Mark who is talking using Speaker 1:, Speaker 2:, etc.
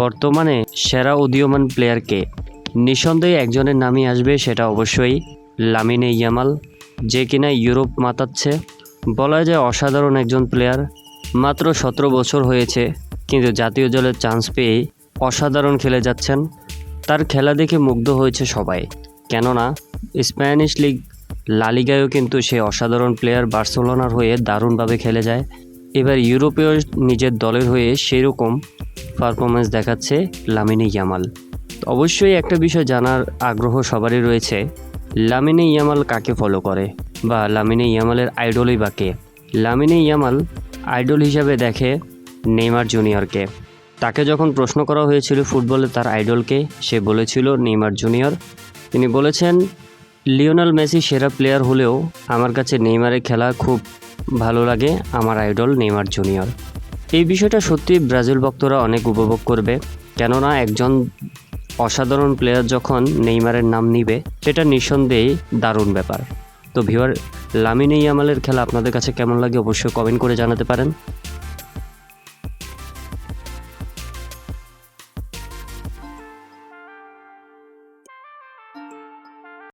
Speaker 1: বর্তমানে সেরা উদীয়মান প্লেয়ারকে নিঃসন্দেহে একজনের নামই আসবে সেটা অবশ্যই লামিনে ইয়ামাল, যে কিনা ইউরোপ মাতাচ্ছে। বলা যায় অসাধারণ একজন প্লেয়ার মাত্র সতেরো বছর হয়েছে, কিন্তু জাতীয় দলের চান্স পেয়ে অসাধারণ খেলে যাচ্ছেন। তার খেলা দেখে মুগ্ধ হয়েছে সবাই, কেননা স্প্যানিশ লিগ লালিগায়ও কিন্তু সে অসাধারণ প্লেয়ার বার্সেলোনার হয়ে দারুণভাবে খেলে যায়। এবার ইউরোপীয় নিজের দলের হয়ে সেরকম পারফরমেন্স দেখাচ্ছে লামিনে ইয়ামাল। অবশ্যই একটা বিষয় জানার আগ্রহ সবারই রয়েছে, লামিনে ইয়ামাল কাকে ফলো করে? বা লামিনে ইয়ামালের আইডলই বা কে? লামিনে ইয়ামাল আইডল হিসাবে দেখে নেইমার জুনিয়রকে। তাকে যখন প্রশ্ন করা হয়েছিল ফুটবলে তার আইডলকে সে বলেছিল নেইমার জুনিয়র। তিনি বলেছেন, লিওনাল মেসি সেরা প্লেয়ার হলেও আমার কাছে নেইমারের খেলা খুব ভালো লাগে, আমার আইডল নেইমার জুনিয়র। এই বিষয়টা সত্যি ব্রাজিল ভক্তরা অনেক উপভোগ করবে। কেননা একজন অসাধারণ প্লেয়ার যখন নেইমারের নাম নিবে, সেটা নিঃসন্দেহে দারুণ ব্যাপার। তো ভিওয়ার লামিনে ইয়ামালের খেলা আপনাদের কাছে কেমন লাগে অবশ্যই কমেন্ট করে জানাতে পারেন।